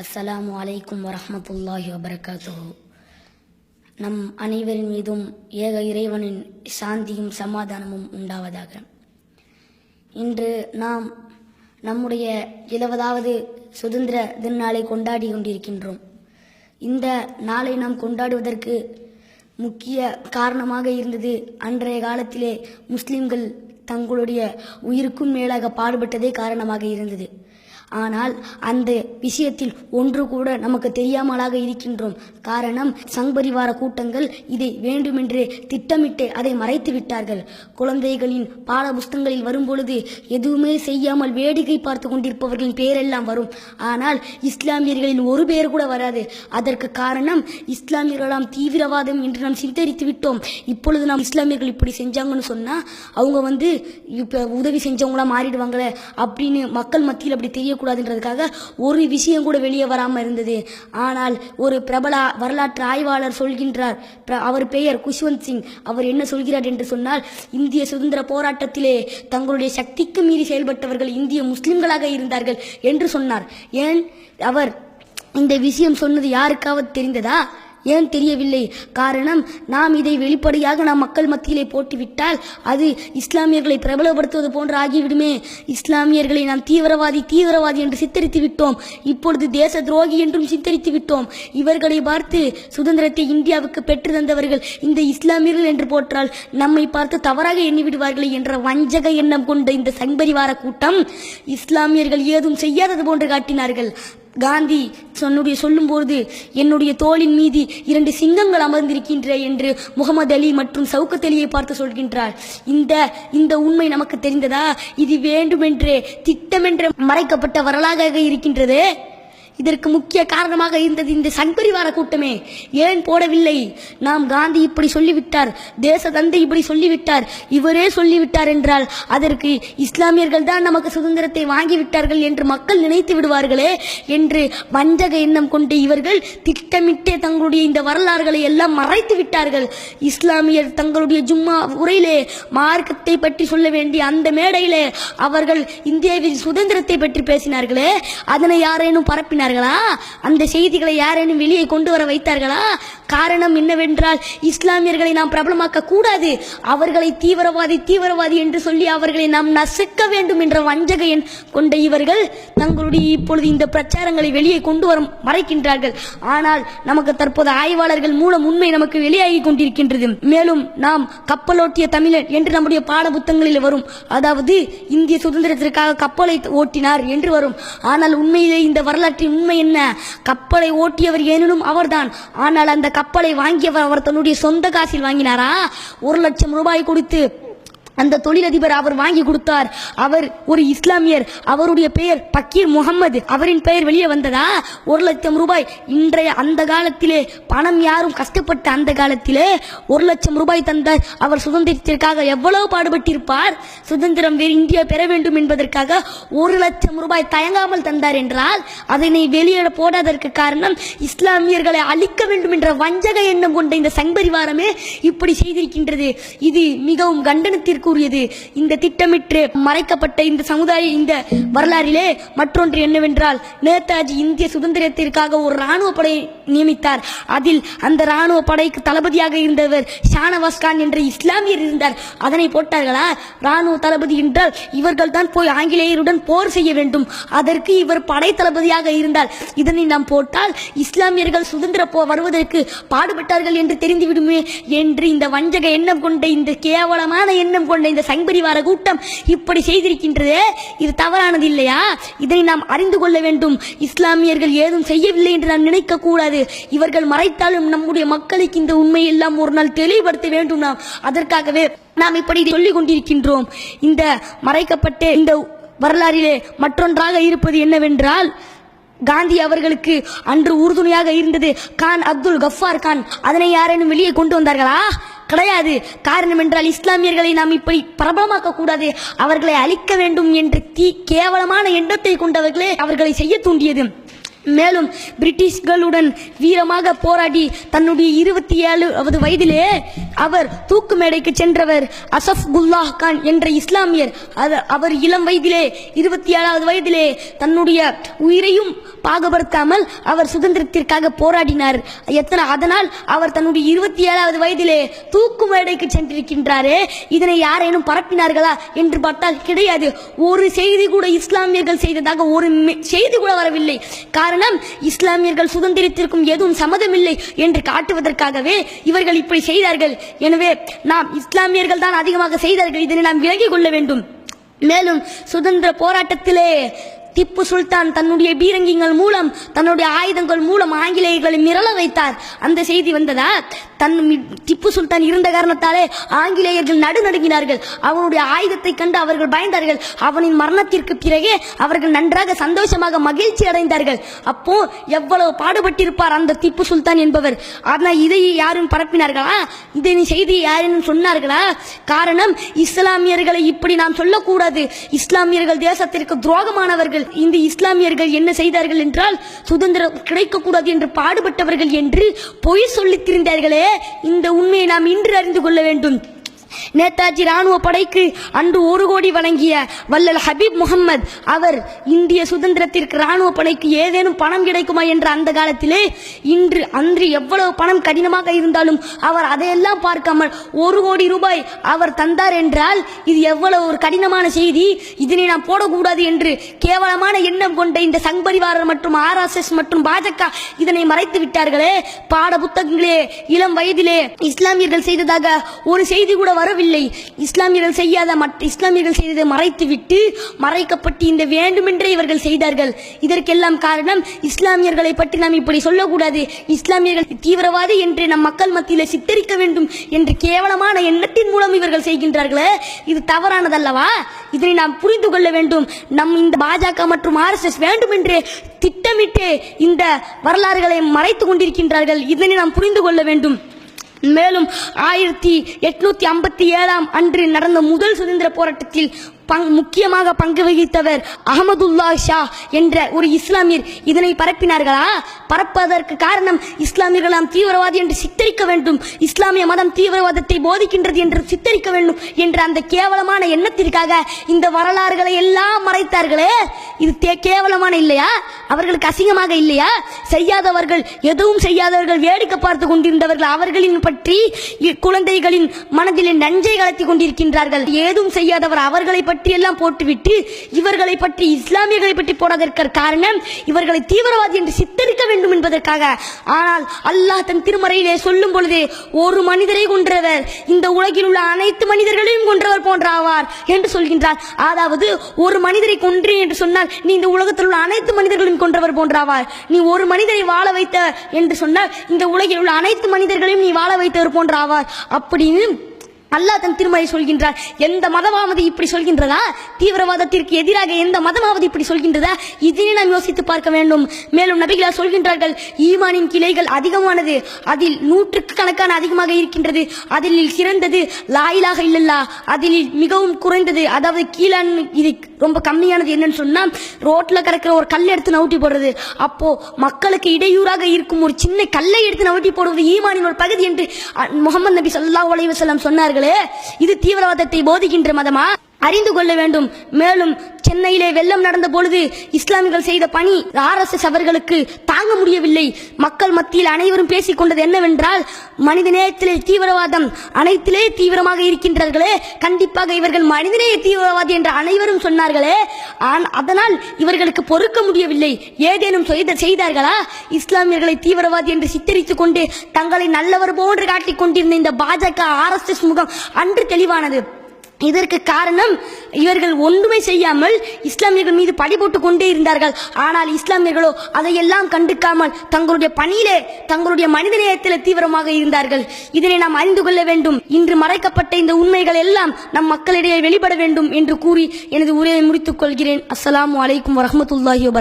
அஸ்ஸலாமு அலைக்கும் வரமத்துல்லாஹி வபரகாத்துஹு. நம் அனைவரின் மீதும் ஏக இறைவனின் சாந்தியும் சமாதானமும் உண்டாவதாக. இன்று நாம் நம்முடைய எழுபதாவது சுதந்திர திருநாளை கொண்டாடி கொண்டிருக்கின்றோம். இந்த நாளை நாம் கொண்டாடுவதற்கு முக்கிய காரணமாக இருந்தது அன்றைய காலத்திலே முஸ்லிம்கள் தங்களுடைய உயிருக்கும் மேலாக பாடுபட்டதே காரணமாக இருந்தது. ஆனால் அந்த விஷயத்தில் ஒன்று கூட நமக்கு தெரியாமலாக இருக்கின்றோம். காரணம் சங்பரிவார கூட்டங்கள் இதை வேண்டுமென்றே திட்டமிட்டு அதை மறைத்து விட்டார்கள். குழந்தைகளின் பாட புஸ்தங்களில் வரும்பொழுது எதுவுமே செய்யாமல் வேடிக்கை பார்த்து கொண்டிருப்பவர்களின் பெயரெல்லாம் வரும். ஆனால் இஸ்லாமியர்களின் ஒரு பேர் கூட வராது. அதற்கு காரணம் இஸ்லாமியர்களாம் தீவிரவாதம் என்று நாம் சித்தரித்து விட்டோம். இப்பொழுது நாம் இஸ்லாமியர்கள் இப்படி செஞ்சாங்கன்னு சொன்னால் அவங்க வந்து இப்போ உதவி செஞ்சவங்களா மாறிடுவாங்களே அப்படின்னு மக்கள் மத்தியில் அப்படி தெரிய தெரியக்கூடாதுன்றதுக்காக ஒரு விஷயம் கூட வெளியே வராமல் இருந்தது. ஆனால் ஒரு பிரபல வரலாற்று ஆய்வாளர் சொல்கின்றார். பிர- அவர் பெயர் குஷ்வந்த் சிங். அவர் என்ன சொல்கிறார் என்று சொன்னால் இந்திய சுதந்திர போராட்டத்திலே தங்களுடைய சக்திக்கு மீறி செயல்பட்டவர்கள் இந்திய முஸ்லிம்களாக இருந்தார்கள் என்று சொன்னார். ஏன்? அவர் இந்த விஷயம் சொன்னது யாருக்காவது தெரிந்ததா? ஏன் தெரியவில்லை? காரணம் நாம் இதை வெளிப்படையாக நாம் மக்கள் மத்தியிலே போட்டுவிட்டால் அது இஸ்லாமியர்களை பிரபலப்படுத்துவது போன்று ஆகிவிடுமே. இஸ்லாமியர்களை நாம் தீவிரவாதி தீவிரவாதி என்று சித்தரித்து விட்டோம். இப்பொழுது தேச துரோகி என்றும் சித்தரித்து விட்டோம். இவர்களை பார்த்து சுதந்திரத்தை இந்தியாவுக்கு பெற்று தந்தவர்கள் இந்த இஸ்லாமியர்கள் என்று போற்றால் நம்மை பார்த்து தவறாக எண்ணிவிடுவார்களே என்ற வஞ்சக எண்ணம் கொண்ட இந்த சங்பரிவார கூட்டம் இஸ்லாமியர்கள் ஏதும் செய்யாதது போன்று காட்டினார்கள். காந்தி சொன்னுடைய சொல்லும்போது என்னுடைய தோளின் மீது இரண்டு சிங்கங்கள் அமர்ந்திருக்கின்ற என்று முகமது அலி மற்றும் சவுக்கத் அலியை பார்த்து சொல்கின்றார். இந்த இந்த உண்மை நமக்கு தெரிந்ததா? இது வேண்டுமென்றே திட்டமென்று மறைக்கப்பட்ட வரலாறாக இருக்கின்றது. இதற்கு முக்கிய காரணமாக இருந்தது இந்த சண்பரிவார கூட்டமே. ஏன் போடவில்லை? நாம் காந்தி இப்படி சொல்லிவிட்டார் தேச தந்தை இப்படி சொல்லிவிட்டார் இவரே சொல்லிவிட்டார் என்றால் அதற்கு இஸ்லாமியர்கள் தான் நமக்கு சுதந்திரத்தை வாங்கிவிட்டார்கள் என்று மக்கள் நினைத்து விடுவார்களே என்று வஞ்சக எண்ணம் கொண்டு இவர்கள் திட்டமிட்டே தங்களுடைய இந்த வரலாறுகளை எல்லாம் மறைத்து விட்டார்கள். இஸ்லாமியர் தங்களுடைய ஜும்மா உரையிலே மார்க்கத்தை பற்றி சொல்ல வேண்டிய அந்த மேடையிலே அவர்கள் இந்தியாவின் சுதந்திரத்தை பற்றி பேசினார்களே அதனை யாரேனும் பரப்பினார் வைத்தார்களா? அந்த செய்திகளை யாரேனும் வெளியே கொண்டு வர வைத்தார்களா? காரணம் என்னவென்றால் இஸ்லாமியர்களை நாம் பிரபலமாக்க கூடாது. அவர்களை தீவிரவாதி தீவிரவாதி என்று சொல்லி அவர்களை நாம் நசுக்க வேண்டும் என்ற வஞ்சக எண் கொண்ட இவர்கள் தங்களுடைய இப்பொழுது இந்த பிரச்சாரங்களை வெளியே கொண்டு வர மறைக்கின்றார்கள். ஆனால் நமக்கு தற்போது ஆய்வாளர்கள் மூலம் உண்மை நமக்கு வெளியாகி கொண்டிருக்கின்றது. மேலும் நாம் கப்பலோட்டிய தமிழன் என்று நம்முடைய பாட புத்தகங்களில் வரும். அதாவது இந்திய சுதந்திரத்திற்காக கப்பலை ஓட்டினார் என்று வரும். ஆனால் உண்மையிலே இந்த வரலாற்றின் உண்மை என்ன? கப்பலை ஓட்டியவர் ஏனெனும் அவர்தான். ஆனால் அந்த கப்பலை வாங்கியவர் அவர் தன்னுடைய சொந்த காசில் வாங்கினாரா? ஒரு லட்சம் ரூபாய் கொடுத்து அந்த தொழிலதிபர் அவர் வாங்கி கொடுத்தார். அவர் ஒரு இஸ்லாமியர். அவருடைய பெயர் பக்கீர் முகமது அவரின் பெயர் வெளியே வந்ததா? ஒரு லட்சம் ரூபாய். இன்றைய அந்த காலத்திலே பணம் யாரும் கஷ்டப்பட்ட அந்த காலத்திலே ஒரு லட்சம் ரூபாய் தந்தார் அவர் சுதந்திரத்திற்காக எவ்வளவு பாடுபட்டிருப்பார்? சுதந்திரம் வேறு இந்தியா பெற வேண்டும் என்பதற்காக ஒரு லட்சம் ரூபாய் தயங்காமல் தந்தார் என்றால் அதனை வெளியிட போடாததற்கு காரணம் இஸ்லாமியர்களை அழிக்க வேண்டும் என்ற வஞ்சக எண்ணம் கொண்ட இந்த சங்பரிவாரமே இப்படி செய்திருக்கின்றது. இது மிகவும் கூறியது. இந்த திட்டமிட்டு மறைக்கப்பட்ட இந்த சமுதாய இந்த வரலாறிலே மற்றொன்று என்னவென்றால் நேதாஜி இந்திய சுதந்திரத்திற்காக ஒரு இராணுவ படை நியமித்தார். அதில் அந்த இராணுவ படைக்கு தளபதியாக இருந்தவர் ஷானவாஸ் கான் என்ற இஸ்லாமியர் இருந்தார். அதனை போட்டார்களா? இராணுவ தளபதி என்றால் இவர்கள் தான் போய் ஆங்கிலேயருடன் போர் செய்ய வேண்டும். அதற்கு இவர் படை தளபதியாக இருந்தால் இதனை நாம் போட்டால் இஸ்லாமியர்கள் சுதந்திர போ வருவதற்கு பாடுபட்டார்கள் என்று தெரிந்துவிடுமே என்று இந்த வஞ்சக எண்ணம் கொண்ட இந்த கேவலமான எண்ணம் கொண்ட இந்த சங்பரிவார கூட்டம் இப்படி செய்திருக்கின்றதே? இது தவறானது இல்லையா? இதனை நாம் அறிந்து கொள்ள வேண்டும். இஸ்லாமியர்கள் ஏதும் செய்யவில்லை என்று நாம் நினைக்க கூடாது இவர்கள் மறைத்தாலும் நம்முடைய மக்களுக்கு இந்த உண்மையெல்லாம் ஒரு நாள் தெளிவுபடுத்த வேண்டும் நாம். அதற்காகவே நாம் இப்படி சொல்லிக் கொண்டிருக்கின்றோம். இந்த மறைக்கப்பட்ட இந்த வரலாறிலே மற்றொன்றாக இருப்பது என்னவென்றால் காந்தி அவர்களுக்கு அன்று உறுதுணையாக இருந்தது கான் அப்துல் கஃபார் கான். அதனை யாரேனும் வெளியே கொண்டு வந்தார்களா? கிடையாது. காரணம் என்றால் இஸ்லாமியர்களை நாம் இப்படி பிரபலமாக்க கூடாது அவர்களை அழிக்க வேண்டும் என்ற தீ கேவலமான எண்ணத்தை கொண்டவர்களே அவர்களை செய்ய தூண்டியது. மேலும் பிரிட்டிஷ்களுடன் வீரமாக போராடி தன்னுடைய இருபத்தி ஏழாவது வயதிலே அவர் தூக்கு மேடைக்கு சென்றவர் அசஃப் குல்லாஹ் கான் என்ற இஸ்லாமியர். அது- அவர் இளம் வயதிலே இருபத்தி ஏழாவது வயதிலே தன்னுடைய உயிரையும் பாகுபடுத்தாமல் அவர் சுதந்திரத்திற்காக போராடினார். எத்தனை அதனால் அவர் தன்னுடைய இருபத்தி ஏழாவது வயதிலே தூக்கு மேடைக்கு சென்றிருக்கின்றாரே. இதனை யாரேனும் பரப்பினார்களா என்று பார்த்தால் கிடையாது. ஒரு செய்தி கூட இஸ்லாமியர்கள் செய்ததாக ஒரு செய்தி கூட வரவில்லை. காரணம் இஸ்லாமியர்கள் சுதந்திரத்திற்கும் எதுவும் சம்மதமில்லை என்று காட்டுவதற்காகவே இவர்கள் இப்படி செய்தார்கள். எனவே நாம் இஸ்லாமியர்கள் தான் அதிகமாக செய்தார்கள். இதனை நாம் விலகிக் கொள்ள வேண்டும். மேலும் சுதந்திர போராட்டத்திலே திப்பு சுல்தான் தன்னுடைய பீரங்கிகள் மூலம் தன்னுடைய ஆயுதங்கள் மூலம் ஆங்கிலேயர்களை மிரள வைத்தார். அந்த செய்தி வந்ததா? தன் திப்பு சுல்தான் இருந்த காரணத்தாலே ஆங்கிலேயர்கள் நடுநடுங்கினார்கள். அவனுடைய ஆயுதத்தை கண்டு அவர்கள் பயந்தார்கள். அவனின் மரணத்திற்கு பிறகே அவர்கள் நன்றாக சந்தோஷமாக மகிழ்ச்சி அடைந்தார்கள். அப்போ எவ்வளவு பாடுபட்டிருப்பார் அந்த திப்பு சுல்தான் என்பவர். ஆனால் இதை யாரும் பரப்பினார்களா? இதை செய்தி யாரும் சொன்னார்களா? காரணம் இஸ்லாமியர்களை இப்படி நாம் சொல்லக்கூடாது. இஸ்லாமியர்கள் தேசத்திற்கு துரோகமானவர்கள். இந்த இஸ்லாமியர்கள் என்ன செய்தார்கள் என்றால் சுதந்திரம் கிடைக்கக்கூடாது என்று பாடுபட்டவர்கள் என்று பொய் சொல்லித் திரிந்தார்களே இந்த உண்மையை நாம் இன்று அறிந்து கொள்ள வேண்டும். நேதாஜி ராணுவ படைக்கு அன்று ஒரு கோடி வழங்கிய வல்லல் ஹபீப் முகமது அவர் இந்திய சுதந்திரத்திற்கு ராணுவ படைக்கு ஏதேனும் பணம் கிடைக்குமா என்ற அந்த காலத்திலே இன்று அன்று எவ்வளவு பணம் கடினமாக இருந்தாலும் அவர் அதையெல்லாம் பார்க்காமல் ஒரு கோடி ரூபாய் அவர் தந்தார் என்றால் இது எவ்வளவு ஒரு கடினமான செய்தி. இதனை நாம் போடக்கூடாது என்று கேவலமான எண்ணம் கொண்ட இந்த சங்பரிவாரர் மற்றும் ஆர்எஸ்எஸ் மற்றும் பாஜக இதனை மறைத்து விட்டார்களே. பாட புத்தகங்களே இளம் வயதிலே இஸ்லாமியர்கள் செய்ததாக ஒரு செய்தி கூட வரவில்லை. இஸ்லாமியர்கள் செய்யாத மற்ற இஸ்லாமியர்கள் செய்ததை மறைத்துவிட்டு மறைக்கப்பட்டு இந்த வேண்டுமென்றே இவர்கள் செய்தார்கள். இதற்கெல்லாம் காரணம் இஸ்லாமியர்களை பற்றி நாம் இப்படி சொல்லக்கூடாது. இஸ்லாமியர்கள் தீவிரவாதி என்று நம் மக்கள் மத்தியில் சித்தரிக்க வேண்டும் என்று கேவலமான எண்ணத்தின் மூலம் இவர்கள் செய்கின்றார்களே. இது தவறானதல்லவா? இதனை நாம் புரிந்து கொள்ள வேண்டும். நம் இந்த பாஜக மற்றும் ஆர்எஸ்எஸ் வேண்டுமென்றே திட்டமிட்டு இந்த வரலாறுகளை மறைத்து கொண்டிருக்கின்றார்கள். இதனை நாம் புரிந்து கொள்ள வேண்டும். மேலும் ஆயிரத்தி எட்நூத்தி ஐம்பத்தி ஏழாம் அன்று நடந்த முதல் சுதந்திர போராட்டத்தில் முக்கியமாக பங்கு வகித்தவர் அகமதுல்லா ஷா என்ற ஒரு இஸ்லாமியர் இதனை பரப்பினார்களா? பரப்பதற்கு காரணம் இஸ்லாமியர்கள் நாம் தீவிரவாதி என்று சித்தரிக்க வேண்டும். இஸ்லாமிய மதம் தீவிரவாதத்தை போதிக்கின்றது என்று சித்தரிக்க வேண்டும் என்ற அந்த கேவலமான எண்ணத்திற்காக இந்த வரலாறுகளை எல்லாம் மறைத்தார்களே. இது தே- கேவலமான இல்லையா? அவர்களுக்கு அசிங்கமாக இல்லையா? செய்யாதவர்கள் எதுவும் செய்யாதவர்கள் வேடிக்கை பார்த்து கொண்டிருந்தவர்கள் அவர்களின் பற்றி இ- குழந்தைகளின் மனதில் நஞ்சை கலத்தி கொண்டிருக்கின்றார்கள். ஏதும் செய்யாதவர் அவர்களை பற்றி எல்லாம் போட்டுவிட்டு இவர்களை பற்றி இஸ்லாமியர்களை பற்றி போடாதற்கு காரணம் இவர்களை தீவிரவாதி என்று சித்தரிக்க வேண்டும் என்பதற்காக. ஆனால் அல்லாஹ் தன் திருமறையிலே சொல்லும் பொழுது ஒரு மனிதரை கொன்றவர் இந்த உலகில் உள்ள அனைத்து மனிதர்களையும் கொன்றவர் போன்ற ஆவார் என்று சொல்கின்றார். அதாவது ஒரு மனிதரை கொன்று என்று சொன்னால் நீ இந்த உலகத்தில் உள்ள அனைத்து மனிதர்களையும் கொன்றவர் போன்றாவார். நீ ஒரு மனிதரை வாழ வைத்த என்று சொன்னால் இந்த உலகில் உள்ள அனைத்து மனிதர்களையும் நீ வாழ வைத்தவர் போன்றாவார் அப்படின்னு அல்லாஹ் தன் திருமலை சொல்கின்றார். எந்த மதமாவது இப்படி சொல்கின்றதா? தீவிரவாதத்திற்கு எதிராக எந்த மதமாவது இப்படி சொல்கின்றதா? இதனை நாம் யோசித்து பார்க்க வேண்டும். மேலும் நபிகளார் சொல்கின்றார்கள் ஈமானின் கிளைகள் அதிகமானது அதில் நூற்றுக்கு கணக்கான அதிகமாக இருக்கின்றது அதில் சிறந்தது லாயிலாக இல்லல்லா அதில் மிகவும் குறைந்தது அதாவது கீழான் இது ரொம்ப கம்மியானது என்னன்னு சொன்னால் ரோட்டில் கிடக்கிற ஒரு கல் எடுத்து நவுட்டி போடுறது. அப்போ மக்களுக்கு இடையூறாக இருக்கும் ஒரு சின்ன கல்லை எடுத்து நவுட்டி போடுவது ஈமானின் ஒரு பகுதி என்று அ, முகமது நபி ஸல்லல்லாஹு அலைஹி சொன்னார்கள். சொன்னார்களே இது தீவிரவாதத்தை போதிக்கின்ற மதமா? அறிந்து கொள்ள வேண்டும். மேலும் சென்னையிலே வெள்ளம் நடந்த பொழுது இஸ்லாமியர்கள் செய்த பணி ஆர்எஸ்எஸ் அவர்களுக்கு தாங்க முடியவில்லை. மக்கள் மத்தியில் அனைவரும் பேசிக் கொண்டது என்னவென்றால் மனித நேயத்திலே தீவிரவாதம் அனைத்திலே தீவிரமாக இருக்கின்றார்களே. கண்டிப்பாக இவர்கள் மனிதநேய தீவிரவாதி என்று அனைவரும் சொன்னார்களே. ஆன்- அதனால் இவர்களுக்கு பொறுக்க முடியவில்லை. ஏதேனும் செய்த செய்தார்களா? இஸ்லாமியர்களை தீவிரவாதி என்று சித்தரித்துக் கொண்டு தங்களை நல்லவர் போன்று காட்டிக் கொண்டிருந்த இந்த பாஜக ஆர்எஸ்எஸ் முகம் அன்று தெளிவானது. இதற்கு காரணம் இவர்கள் ஒன்றுமே செய்யாமல் இஸ்லாமியர்கள் மீது பழி போட்டு கொண்டே இருந்தார்கள். ஆனால் இஸ்லாமியர்களோ அதையெல்லாம் கண்டுக்காமல் தங்களுடைய பணியிலே தங்களுடைய மனிதநேயத்தில் தீவிரமாக இருந்தார்கள். இதனை நாம் அறிந்து கொள்ள வேண்டும். இன்று மறைக்கப்பட்ட இந்த உண்மைகள் எல்லாம் நம் மக்களிடையே வெளிப்பட வேண்டும் என்று கூறி எனது உரையை முடித்துக் கொள்கிறேன். அஸ்லாம் வலைக்கும் வரமத்துல்லாஹி வபரகாத்துஹு